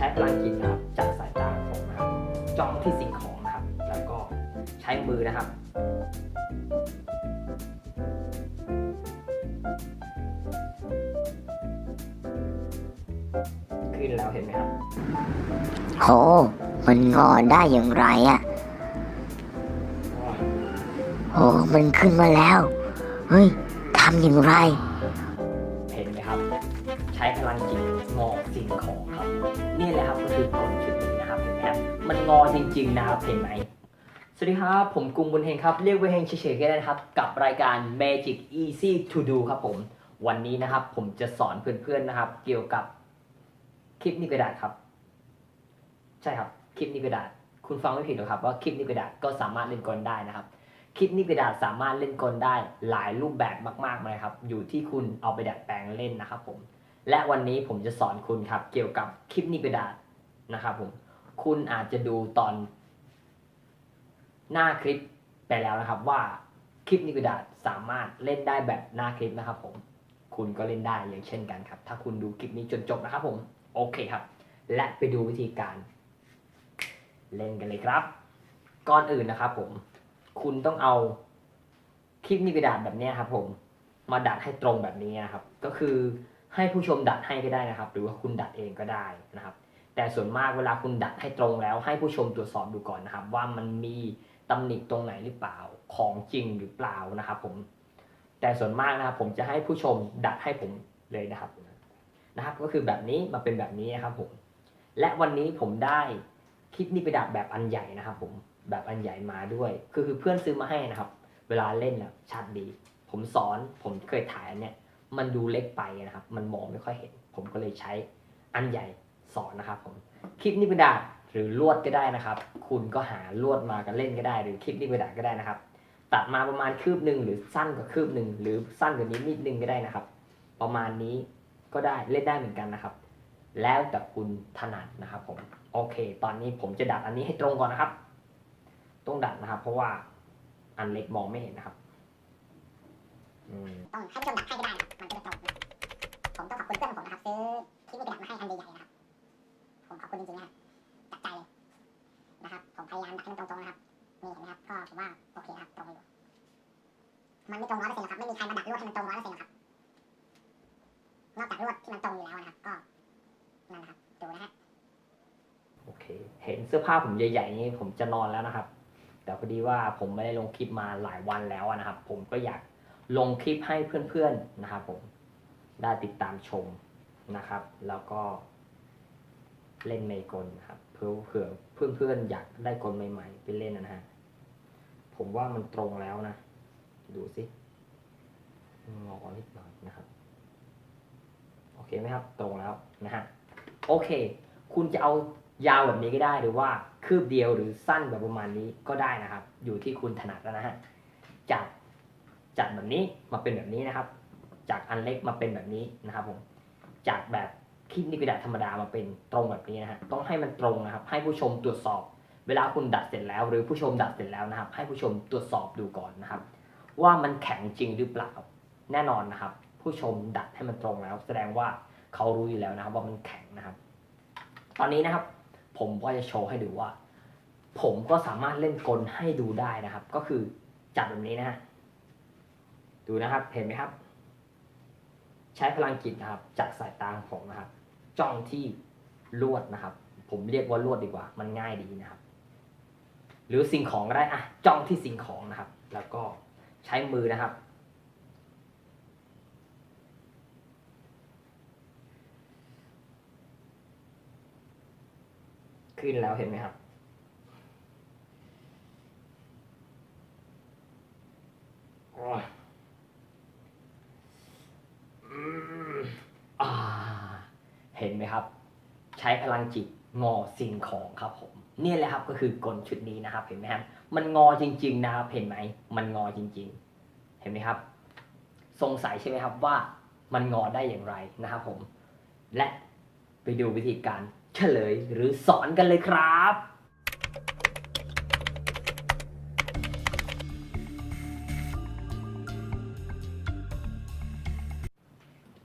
ช้พลังจิตนะครับจากสายตาของนะครับจ้องที่สิ่งของนะครับ แล้วก็ใช้มือนะครับ ขึ้นแล้วเห็นไหมครับโหมันงอได้อย่างไรอะ่ะโหมันขึ้นมาแล้ว เฮ้ยทำอย่างไร มันงอจริงๆนะครับ เห็นไหม สวัสดีครับ ผมกรุงบุญเฮงครับ เรียกว่าเฮงเฉยๆก็ได้นะครับ กับรายการ Magic Easy to Do ครับผม วันนี้นะครับ ผมจะสอนเพื่อนๆนะครับ เกี่ยวกับคลิปนิกระดาษครับ ใช่ครับ คลิปนิกระดาษ คุณฟังไม่ผิดหรอกครับว่าคลิปนิกระดาษก็สามารถเล่นกลได้นะครับ คลิปนิกระดาษสามารถเล่นกลได้หลายรูปแบบมากๆเลยครับ อยู่ที่คุณเอาไปดัดแปลงเล่นนะครับ ผม และวันนี้ผมจะสอนคุณครับ เกี่ยวกับคลิปนิกระดาษนะครับผม คุณอาจจะดูตอนหน้าคลิปไปแล้วนะครับว่าคลิปนิกระดาษสามารถเล่นได้แบบหน้าคลิปนะครับ ผม คุณก็เล่นได้อย่างเช่นกันครับ ถ้าคุณดูคลิปนี้จนจบนะครับ ผมโอเคครับ และไปดูวิธีการ เล่นกันเลยครับ ก่อนอื่นนะครับ ผม คุณต้องเอาคลิปนิกระดาษแบบนี้ครับ ผม มาดัดให้ตรงแบบนี้นะครับ ก็คือให้ผู้ชมดัดให้ก็ได้นะครับ หรือว่าคุณดัดเองก็ได้นะครับ แต่ส่วนมากเวลาคุณดัดให้ตรงแล้ว ให้ผู้ชมตรวจสอบดูก่อนนะครับ ว่ามันมีตำหนิตรงไหนหรือเปล่าของจริงหรือเปล่านะครับ ผม แต่ส่วนมากนะครับ ผมจะให้ผู้ชมดัดให้ผมเลยนะครับนะครับ ก็คือแบบนี้มาเป็นแบบนี้นะครับ ผม และวันนี้ผมได้คลิปนี้ไปดัดแบบอันใหญ่นะครับ ผมแบบอันใหญ่มาด้วยคือคือเพื่อนซื้อมาให้นะครับ เวลาเล่นนะชัดดี ผมสอนผมเคยถ่ายอันเนี้ยมันดูเล็กไปนะครับ มันมองไม่ค่อยเห็น ผมก็เลยใช้อันใหญ่ สอนนะครับผมคลิปนี้ไปดัดหรือลวดก็ได้นะครับ คุณก็หาลวดมากันเล่นก็ได้ หรือคลิปนี้ไปดัดก็ได้นะครับ ตัดมาประมาณคืบหนึ่งหรือสั้นกว่าคืบหนึ่งหรือสั้นกว่านี้นิดนึงก็ได้นะครับ ประมาณนี้ก็ได้เล่นได้เหมือนกันนะครับ แล้วแต่คุณถนัดนะครับผมโอเค ตอนนี้ผมจะดัดอันนี้ให้ตรงก่อนนะครับ ต้องดัดนะครับ เพราะว่าอันเล็กมองไม่เห็นนะครับอืมต้องให้ผู้ชมดักให้ก็ได้นะครับมันจะได้ตรงนะครับผมต้องขอบคุณเพื่อนของผมนะครับซื้อคลิปนี้กระดาษมาให้อันใหญ่ๆนะ คุณจริงๆนะครับจากใจเลยนะครับผมพยายามดักให้มันตรงๆนะครับนี่เห็นไหมครับก็ผมว่าโอเคครับตรงอยู่มันไม่ตรงร้อยเปอร์เซ็นต์หรอกครับไม่มีใครมาดักลวดให้มันตรงร้อยเปอร์เซ็นต์หรอกครับนอกจากลวดที่มันตรงอยู่แล้วนะครับ ก็นั่นนะครับดูนะฮะโอเค เห็นเสื้อผ้าผมใหญ่ๆนี้ผมจะนอนแล้วนะครับ แต่พอดีว่าผมไม่ได้ลงคลิปมาหลายวันแล้วนะครับ ผมก็อยากลงคลิปให้เพื่อนๆนะครับ ผมได้ติดตามชมนะครับ แล้วก็ เล่นในกลนครับเพื่อเผื่อเพื่อนๆอยากได้กลใหม่ๆไปเล่นนะฮะผมว่ามันตรงแล้วนะ ดูสิงอนิดหน่อยนะครับ โอเคไหมครับ ตรงแล้วนะฮะโอเค คุณจะเอายาวแบบนี้ก็ได้หรือว่าคืบเดียวหรือสั้นแบบประมาณนี้ก็ได้นะครับ อยู่ที่คุณถนัดแล้วนะฮะจากจากแบบนี้มาเป็นแบบนี้นะครับ จากอันเล็กมาเป็นแบบนี้นะครับผมจากแบบ คลิปนิกระดาษธรรมดามาเป็นตรงแบบนี้นะฮะต้องให้มันตรงนะครับ ให้ผู้ชมตรวจสอบ เวลาคุณดัดเสร็จแล้ว หรือผู้ชมดัดเสร็จแล้วนะครับ ให้ผู้ชมตรวจสอบดูก่อนนะครับ ว่ามันแข็งจริงหรือเปล่าแน่นอนนะครับ ผู้ชมดัดให้มันตรงแล้ว แสดงว่าเขารู้อยู่แล้วนะครับ ว่ามันแข็งนะครับ ตอนนี้นะครับ ผมก็จะโชว์ให้ดูว่า ผมก็สามารถเล่นกลให้ดูได้นะครับ ก็คือจับแบบนี้นะฮะดูนะครับเห็นไหมครับ ใช้พลังจิตนะครับ จากสายตาของผมนะครับ จ้องที่ลวดนะครับ ผมเรียกว่าลวดดีกว่า มันง่ายดีนะครับ หรือสิ่งของก็ได้อะจ้องที่สิ่งของนะครับ แล้วก็ใช้มือนะครับ ขึ้นแล้วเห็นไหมครับอ้ยอืมอ่า เห็นไหมครับ ใช้พลังจิตงอสิ่งของครับผมนี่แหละครับก็คือกลชุดนี้นะครับ เห็นไหมครับมันงอจริง ๆ นะครับเห็นไหมมันงอจริง ๆ เห็นไหมครับ สงสัยใช่ไหมครับว่ามันงอได้อย่างไรนะครับผม และไปดูวิธีการเฉลยหรือสอนกันเลยครับ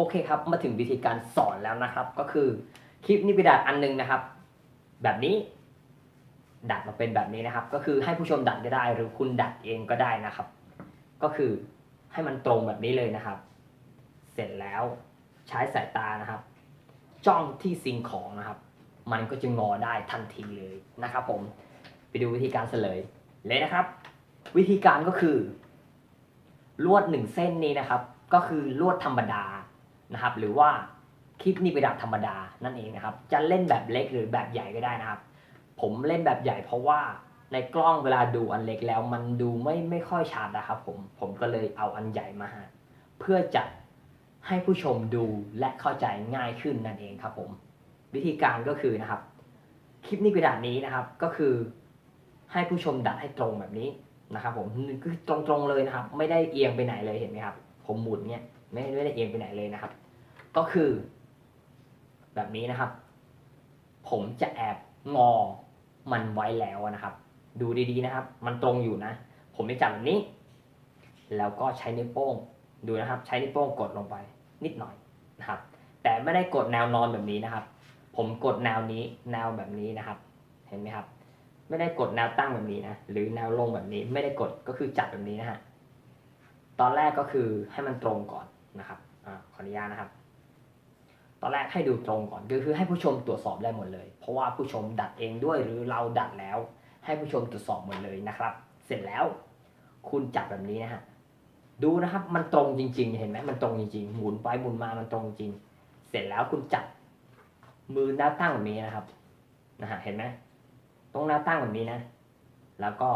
อเคครับ มาถึงวิธีการสอนแล้วนะครับ ก็คือคลิปนี้ไปดัดอันหนึงนะครับ แบบนี้ ดัดมาเป็นแบบนี้นะครับ ก็คือให้ผู้ชมดัดก็ได้ หรือคุณดัดเองก็ได้นะครับ ก็คือให้มันตรงแบบนี้เลยนะครับ เสร็จแล้วใช้สายตานะครับ จ้องที่สิ่งของนะครับ มันก็จะงอได้ทันทีเลยนะครับ ผมไปดูวิธีการเฉลยเลยนะครับ วิธีการก็คือ ลวดหนึ่งเส้นนี้นะครับ ก็คือลวดธรรมดา นะครับ หรือว่าคลิปนี้ไปดัดธรรมดานั่นเองนะครับ จะเล่นแบบเล็กหรือแบบใหญ่ก็ได้นะครับ ผมเล่นแบบใหญ่เพราะว่าในกล้องเวลาดูอันเล็กแล้วมันดูไม่ไม่ค่อยชัดนะครับผมผมก็เลยเอาอันใหญ่มาเพื่อจะให้ผู้ชมดูและเข้าใจง่ายขึ้นนั่นเองครับผมวิธีการก็คือนะครับ คลิปนี้กระดาษนี้นะครับก็คือให้ผู้ชมดัดให้ตรงแบบนี้นะครับผมคือตรงๆเลยนะครับ ไม่ได้เอียงไปไหนเลยเห็นไหมครับ ผมหมุนเนี่ย ไม่ไม่ได้เอียงไปไหนเลยนะครับ ก็คือ แบบนี้นะครับ ผมจะแอบงอมันไว้แล้วนะครับ ดูดีๆนะครับ มันตรงอยู่นะ ผมจะจับแบบนี้ แล้วก็ใช้นิ้วโป้งดูนะครับ ใช้นิ้วโป้งกดลงไป นิดหน่อยนะครับ แต่ไม่ได้กดแนวนอนแบบนี้นะครับ ผมกดแนวนี้ แนวแบบนี้นะครับ เห็นไหมครับ ไม่ได้กดแนวตั้งแบบนี้นะหรือแนวลงแบบนี้ไม่ได้กดก็คือจับแบบนี้นะฮะตอนแรกก็คือให้มันตรงก่อน นะครับอขออนุญาตนะครับ ตอนแรกให้ดูตรงก่อนก็คือให้ผู้ชมตรวจสอบได้หมดเลย เพราะว่าผู้ชมดัดเองด้วยหรือเราดัดแล้ว ให้ผู้ชมตรวจสอบหมดเลยนะครับ เสร็จแล้วคุณจับแบบนี้นะฮะดูนะครับ มันตรงจริง ๆ เห็นไหมมันตรงจริงๆหมุนไปหมุนมามันตรงจริง เสร็จแล้วคุณจับมือหน้าตั้งแบบนี้นะครับนะฮะเห็นไหมตรงหน้าตั้งแบบนี้นะ แล้วก็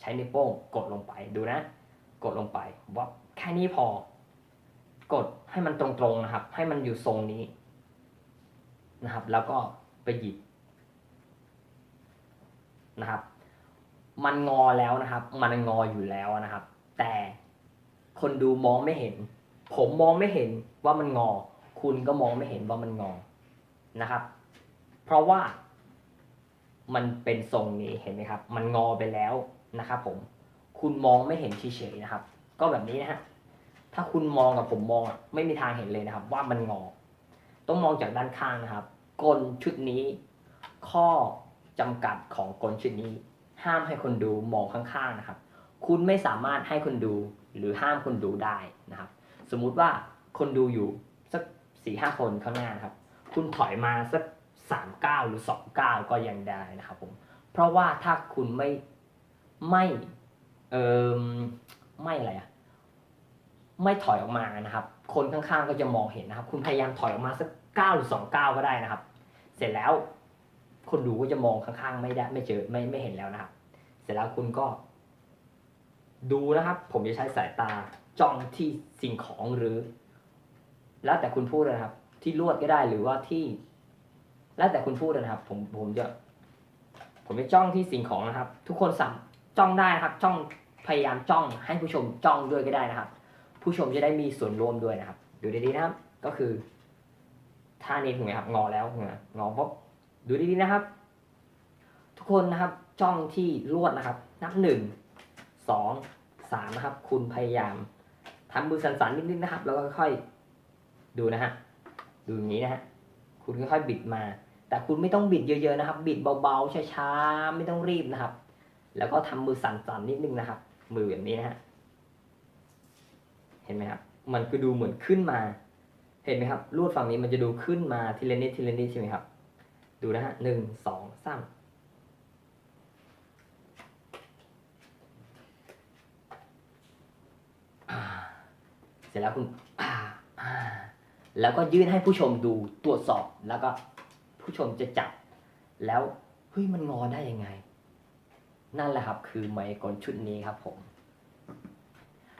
ใช้นิ้วโป้งกดลงไปดูนะ กดลงไปว่าแค่นี้พอ กดให้มันตรงๆนะครับ ให้มันอยู่ทรงนี้นะครับ แล้วก็ไปหยิบนะครับ มันงอแล้วนะครับ มันงออยู่แล้วนะครับ แต่คนดูมองไม่เห็น ผมมองไม่เห็นว่ามันงอ คุณก็มองไม่เห็นว่ามันงอนะครับ เพราะว่ามันเป็นทรงนี้เห็นไหมครับ มันงอไปแล้วนะครับ ผม คุณมองไม่เห็นเฉยๆนะครับ ก็แบบนี้นะฮะ ถ้าคุณมองกับผมมองอะไม่มีทางเห็นเลยนะครับ ว่ามันงอ ต้องมองจากด้านข้างนะครับ กลชุดนี้ ข้อจำกัดของกลชุดนี้ ห้ามให้คนดูมองข้างๆนะครับ คุณไม่สามารถให้คนดูหรือห้ามคนดูได้นะครับ สมมุติว่าคนดูอยู่สักสี่ห้าคนข้างหน้านครับ คุณถอยมาสักสามเก้าหรือสองเก้าก็ยังได้นะครับผม เพราะว่าถ้าคุณไม่ไม่เอ่มไม่อะไรอะ ไม่ถอยออกมานะครับ คนข้างๆก็จะมองเห็นนะครับ คุณพยายามถอยออกมาสักเก้าหรือสองเก้าก็ได้นะครับ เสร็จแล้วคนดูก็จะมองข้างๆ ไม่ได้ไม่เจอไม่ไม่เห็นแล้วนะครับ เสร็จแล้วคุณก็ ดูนะครับ ผมจะใช้สายตาจ้องที่สิ่งของหรือ แล้วแต่คุณพูดนะครับ ที่ลวดก็ได้หรือว่าที่ แล้วแต่คุณพูดนะครับ ผมผมจะ ผมจะจ้องที่สิ่งของนะครับ ทุกคนสั่งจ้องได้นะครับ จ้องพยายามจ้องให้ผู้ชมจ้องด้วยก็ได้นะครับ ผู้ชมจะได้มีส่วนร่วมด้วยนะครับ ดูดีๆนะครับ ก็คือท่านี้ถูกไหมครับ งอแล้วถูกไหมงอปุ๊บดูดีๆนะครับ ทุกคนนะครับจ้องที่ลวดนะครับ นับหนึ่งสองสามนะครับ คุณพยายามทำมือสั่นๆนิดๆนะครับ แล้วก็ค่อยๆดูนะฮะดูอย่างนี้นะฮะคุณค่อยๆบิดมา แต่คุณไม่ต้องบิดเยอะ ๆนะครับ บิดเบาๆช้าๆไม่ต้องรีบนะครับ แล้วก็ทำมือสั่นๆนิดนึงนะครับ มือแบบนี้นะฮะ ห็นไหมครับ มันก็ดูเหมือนขึ้นมา เห็นไหมครับลวดฝั่งนี้มันจะดูขึ้นมาทีละนิดทีละนิดใช่ไหมครับ ดูนะฮะหนึ่งสองสามเสร็จแล้วคุณแล้วก็ยื่นให้ผู้ชมดูตรวจสอบแล้วก็ผู้ชมจะจับ แล้วเฮ้ยมันงอได้ยังไง นั่นแหละครับ คือไมโครชุดนี้ครับผม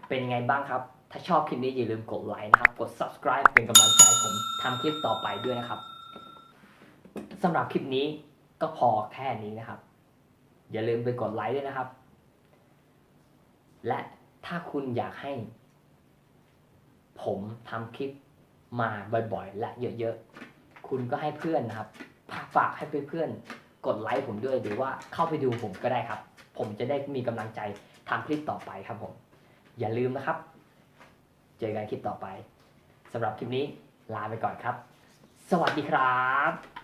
เป็นไงบ้างครับ ถ้าชอบคลิปนี้อย่าลืมกดไลค์นะครับ กด subscribe เป็นกำลังใจผมทำคลิปต่อไปด้วยนะครับสำหรับคลิปนี้ก็พอแค่นี้นะครับ อย่าลืมไปกดไลค์ด้วยนะครับ และถ้าคุณอยากให้ ผมทำคลิปมาบ่อยๆ และเยอะๆ คุณก็ให้เพื่อนนะครับ ฝากให้เพื่อนๆ กดไลค์ผมด้วยหรือว่าเข้าไปดูผมก็ได้ครับ ผมจะได้มีกำลังใจทำคลิปต่อไปครับผม อย่าลืมนะครับ เจอกันคลิปต่อไปสำหรับคลิปนี้ลาไปก่อนครับ สวัสดีครับ